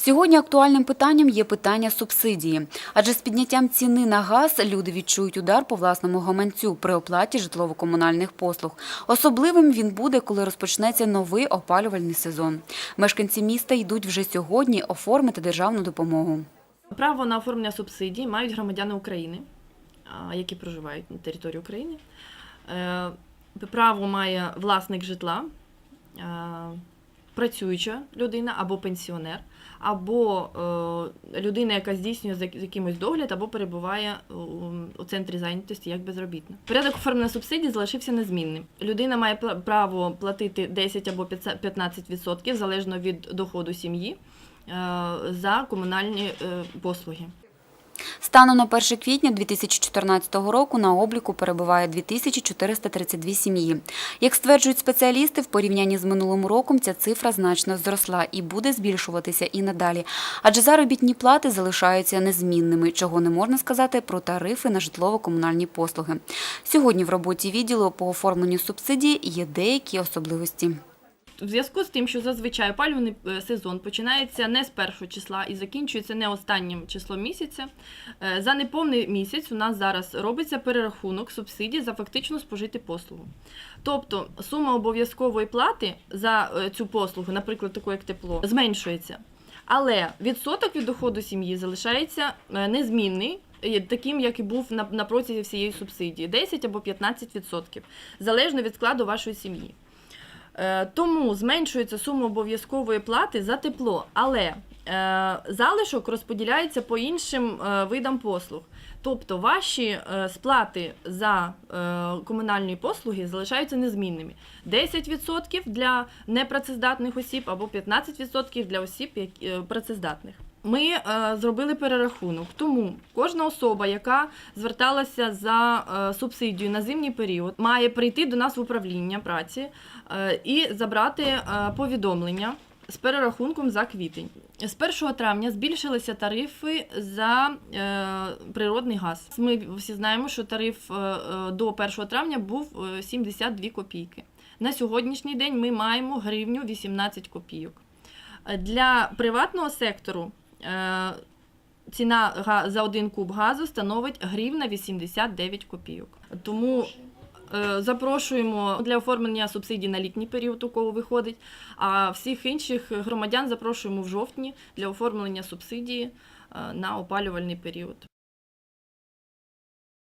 Сьогодні актуальним питанням є питання субсидії, адже з підняттям ціни на газ люди відчують удар по власному гаманцю при оплаті житлово-комунальних послуг. Особливим він буде, коли розпочнеться новий опалювальний сезон. Мешканці міста йдуть вже сьогодні оформити державну допомогу. Право на оформлення субсидій мають громадяни України, які проживають на території України. Е, Право має власник житла, е, працююча людина або пенсіонер, або е, людина, яка здійснює за якимось догляд, або перебуває у, центрі зайнятості як безробітна. Порядок оформлення субсидій залишився незмінним. Людина має право платити 10 або 15% залежно від доходу сім'ї е, за комунальні е, послуги. Станом на 1 квітня 2014 року на обліку перебуває 2432 сім'ї. Як стверджують спеціалісти, в порівнянні з минулим роком ця цифра значно зросла і буде збільшуватися і надалі. Адже заробітні плати залишаються незмінними, чого не можна сказати про тарифи на житлово-комунальні послуги. Сьогодні в роботі відділу по оформленню субсидій є деякі особливості. В зв'язку з тим, що зазвичай опалювальний е, сезон починається не з першого числа і закінчується не останнім числом місяця. е, За неповний місяць у нас зараз робиться перерахунок субсидій за фактично спожити послугу. Тобто сума обов'язкової плати за е, цю послугу, наприклад, таку як тепло, зменшується. Але відсоток від доходу сім'ї залишається незмінний. Таким, як і був на протязі всієї субсидії, 10 або 15%, залежно від складу вашої сім'ї. Е, Тому зменшується сума обов'язкової плати за тепло, але е, залишок розподіляється по іншим е, видам послуг. Тобто ваші сплати за комунальні послуги залишаються незмінними. 10% для непрацездатних осіб або 15% для осіб працездатних. Ми е, зробили перерахунок, тому кожна особа, яка зверталася за е, субсидію на зимній період, має прийти до нас в управління праці е, і забрати повідомлення з перерахунком за квітень. З 1 травня збільшилися тарифи за е, природний газ. Ми всі знаємо, що тариф до 1 травня був е, 72 копійки. На сьогоднішній день ми маємо гривню 18 копійок. Для приватного сектору ціна за один куб газу становить гривна 89 копійок. Тому е, запрошуємо для оформлення субсидій на літній період, у кого виходить. А всіх інших громадян запрошуємо в жовтні для оформлення субсидії е, на опалювальний період.